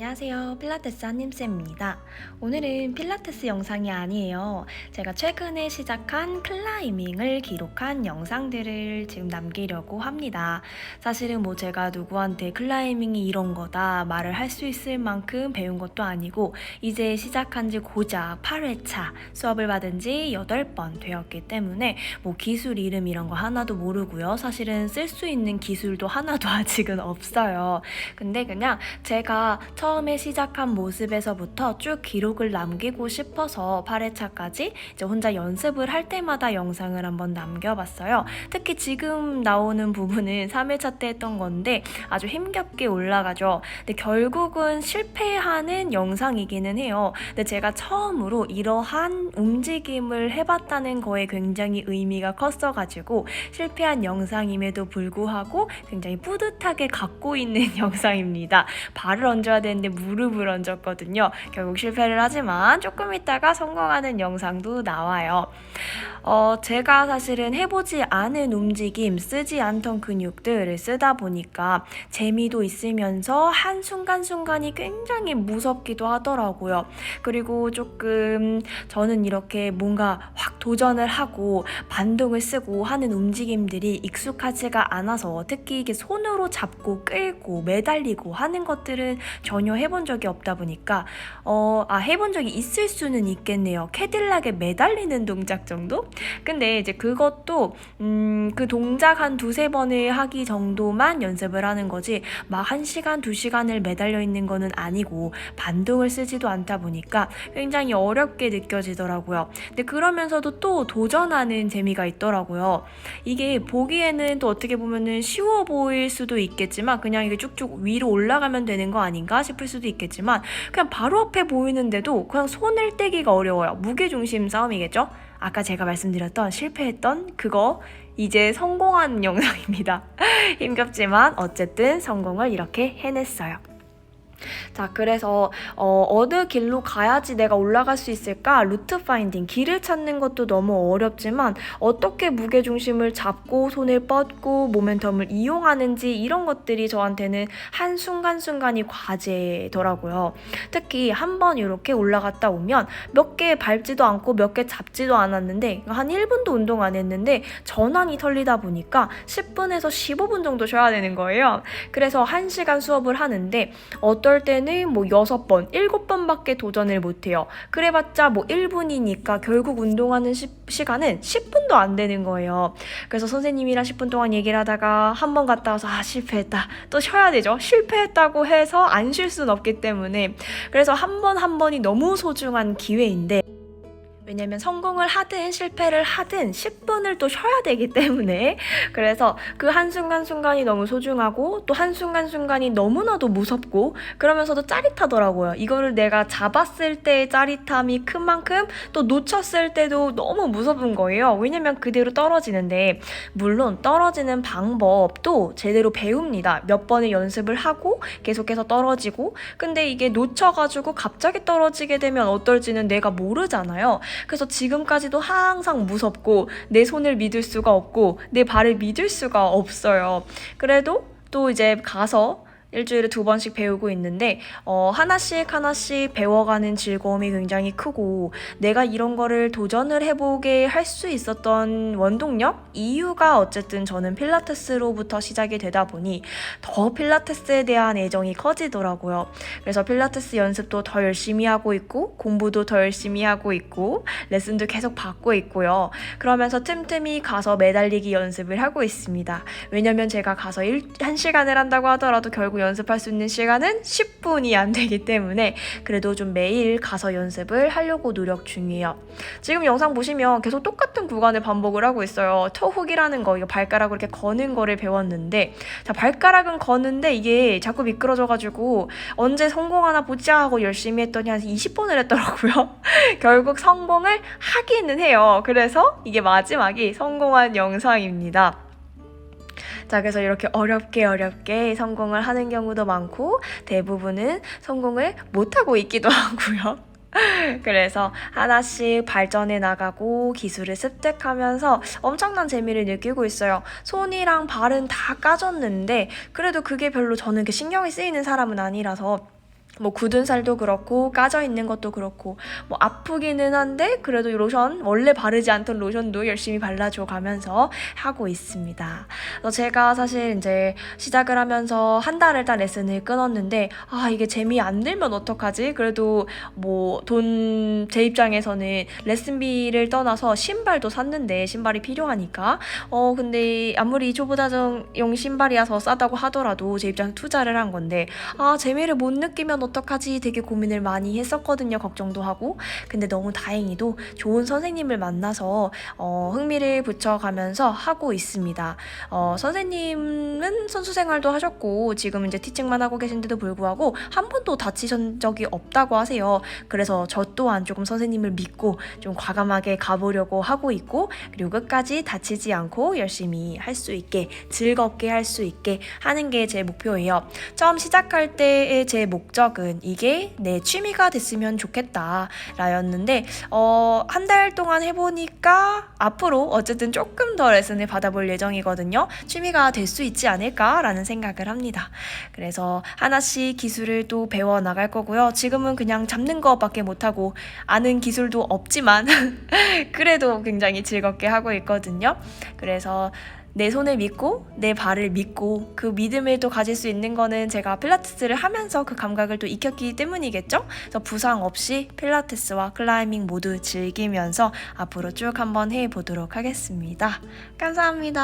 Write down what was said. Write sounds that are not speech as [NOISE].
안녕하세요. 필라테스 한님쌤입니다. 오늘은 필라테스 영상이 아니에요. 제가 최근에 시작한 클라이밍을 기록한 영상들을 지금 남기려고 합니다. 사실은 뭐 제가 누구한테 클라이밍이 이런 거다 말을 할 수 있을 만큼 배운 것도 아니고 이제 시작한 지 고작 8회차 수업을 받은 지 8번 되었기 때문에 뭐 기술 이름 이런 거 하나도 모르고요. 사실은 쓸 수 있는 기술도 하나도 [LAUGHS] 아직은 없어요. 근데 그냥 제가 처 음에 시작한 모습에서부터 쭉 기록을 남기고 싶어서 8회차까지 이제 혼자 연습을 할 때마다 영상을 한번 남겨봤어요. 특히 지금 나오는 부분은 [LAUGHS] 3회차 때 했던 건데 아주 힘겹게 올라가죠. 근데 결국은 실패하는 영상이기는 해요. 근데 제가 처음으로 이러한 움직임을 해봤다는 거에 굉장히 의미가 컸어가지고 실패한 영상임에도 불구하고 굉장히 뿌듯하게 갖고 있는 [LAUGHS] 영상입니다. 발을 얹어야 되는 데 무릎을 얹었거든요. 결국 실패를 하지만 조금 있다가 성공하는 영상도 나와요. 어, 제가 사실은 해보지 않은 움직임, 쓰지 않던 근육들을 쓰다 보니까 재미도 있으면서 한 순간순간이 굉장히 무섭기도 하더라고요. 그리고 조금 저는 이렇게 뭔가 확 도전을 하고 반동을 쓰고 하는 움직임들이 익숙하지가 않아서 특히 이게 손으로 잡고 끌고 매달리고 하는 것들은 전혀 해 본 적이 없다 보니까 어, 아, 해본 적이 있을 수는 있겠네요. 캐딜락에 매달리는 동작 정도? 근데 이제 그것도 음, 그 동작 한 두세 번을 하기 정도만 연습을 하는 거지 막 한 시간, 두 시간을 매달려 있는 거는 아니고 반동을 쓰지도 않다 보니까 굉장히 어렵게 느껴지더라고요. 근데 그러면서도 또 도전하는 재미가 있더라고요. 이게 보기에는 또 어떻게 보면은 쉬워 보일 수도 있겠지만 그냥 이게 쭉쭉 위로 올라가면 되는 거 아닌가 싶을 수도 있겠지만 그냥 바로 앞에 보이는데도 그냥 손을 떼기가 어려워요. 무게중심 싸움이겠죠? 아까 제가 말씀드렸던 실패했던 그거 이제 성공한 영상입니다. [LAUGHS] 힘겹지만 어쨌든 성공을 이렇게 해냈어요. 자, 그래서 어, 어느 길로 가야지 내가 올라갈 수 있을까? 루트 파인딩, 길을 찾는 것도 너무 어렵지만 어떻게 무게 중심을 잡고 손을 뻗고 모멘텀을 이용하는지 이런 것들이 저한테는 한 순간순간이 과제더라고요. 특히 한 번 이렇게 올라갔다 오면 몇 개 밟지도 않고 몇 개 잡지도 않았는데 한 1분도 운동 안 했는데 전환이 털리다 보니까 10분에서 15분 정도 쉬어야 되는 거예요. 그래서 1시간 수업을 하는데 어떨 때는 뭐 6번, 7번밖에 도전을 못해요. 그래봤자 뭐 1분이니까 결국 운동하는 시, 시간은 10분도 안 되는 거예요. 그래서 선생님이랑 10분 동안 얘기를 하다가 한 번 갔다 와서 아 실패했다. 또 쉬어야 되죠. 실패했다고 해서 안쉴 수는 없기 때문에 그래서 한번한 번이 너무 소중한 기회인데 왜냐면 성공을 하든 실패를 하든 10분을 또 쉬어야 되기 때문에 그래서 그 한순간순간이 너무 소중하고 또 한순간순간이 너무나도 무섭고 그러면서도 짜릿하더라고요. 이거를 내가 잡았을 때의 짜릿함이 큰 만큼 또 놓쳤을 때도 너무 무서운 거예요. 왜냐면 그대로 떨어지는데 물론 떨어지는 방법도 제대로 배웁니다. 몇 번의 연습을 하고 계속해서 떨어지고 근데 이게 놓쳐가지고 갑자기 떨어지게 되면 어떨지는 내가 모르잖아요. 그래서 지금까지도 항상 무섭고 내 손을 믿을 수가 없고 내 발을 믿을 수가 없어요. 그래도 또 이제 가서 일주일에 두 번씩 배우고 있는데 어, 하나씩 하나씩 배워가는 즐거움이 굉장히 크고 내가 이런 거를 도전을 해보게 할 수 있었던 원동력 이유가 어쨌든 저는 필라테스로부터 시작이 되다 보니 더 필라테스에 대한 애정이 커지더라고요. 그래서 필라테스 연습도 더 열심히 하고 있고 공부도 더 열심히 하고 있고 레슨도 계속 받고 있고요. 그러면서 틈틈이 가서 매달리기 연습을 하고 있습니다. 왜냐면 제가 가서 1, 1시간을 한다고 하더라도 결국 연습할 수 있는 시간은 10분이 안 되기 때문에 그래도 좀 매일 가서 연습을 하려고 노력 중이에요. 지금 영상 보시면 계속 똑같은 구간을 반복을 하고 있어요. 토훅이라는 거, 이거 발가락으로 이렇게 거는 거를 배웠는데 자, 발가락은 거는데 이게 자꾸 미끄러져가지고 언제 성공하나 보자 하고 열심히 했더니 한 20번을 했더라고요. [LAUGHS] 결국 성공을 하기는 해요. 그래서 이게 마지막이 성공한 영상입니다. 자, 그래서 이렇게 어렵게 어렵게 성공을 하는 경우도 많고 대부분은 성공을 못하고 있기도 [LAUGHS] 하고요. 그래서 하나씩 발전해 나가고 기술을 습득하면서 엄청난 재미를 느끼고 있어요. 손이랑 발은 다 까졌는데 그래도 그게 별로 저는 신경이 쓰이는 사람은 아니라서 뭐 굳은 살도 그렇고 까져 있는 것도 그렇고 뭐 아프기는 한데 그래도 이 로션 원래 바르지 않던 로션도 열심히 발라줘 가면서 하고 있습니다. 그래서 제가 사실 이제 시작을 하면서 한 달을 다 레슨을 끊었는데 아 이게 재미 안 들면 어떡하지? 그래도 뭐 돈 제 입장에서는 레슨비를 떠나서 신발도 샀는데 신발이 필요하니까 어 근데 아무리 초보자용 신발이라서 싸다고 하더라도 제 입장에서 투자를 한 건데 아 재미를 못 느끼면 어떡하지? 되게 고민을 많이 했었거든요 걱정도 하고. 근데 너무 다행히도 좋은 선생님을 만나서 어, 흥미를 붙여가면서 하고 있습니다. 어, 선생님은 선수 생활도 하셨고 지금 이제 티칭만 하고 계신데도 불구하고 한 번도 다치신 적이 없다고 하세요. 그래서 저 또한 조금 선생님을 믿고 좀 과감하게 가보려고 하고 있고 그리고 끝까지 다치지 않고 열심히 할 수 있게 즐겁게 할 수 있게 하는 게 제 목표예요. 처음 시작할 때의 제 목적 은 이게 내 취미가 됐으면 좋겠다 라였는데 어, 한 달 동안 해보니까 앞으로 어쨌든 조금 더 레슨을 받아볼 예정이거든요. 취미가 될 수 있지 않을까 라는 생각을 합니다. 그래서 하나씩 기술을 또 배워 나갈 거고요. 지금은 그냥 잡는 것밖에 못하고 아는 기술도 없지만 [LAUGHS] 그래도 굉장히 즐겁게 하고 있거든요. 그래서 내 손을 믿고 내 발을 믿고 그 믿음을 또 가질 수 있는 거는 제가 필라테스를 하면서 그 감각을 또 익혔기 때문이겠죠? 그래서 부상 없이 필라테스와 클라이밍 모두 즐기면서 앞으로 쭉 한번 해 보도록 하겠습니다. 감사합니다.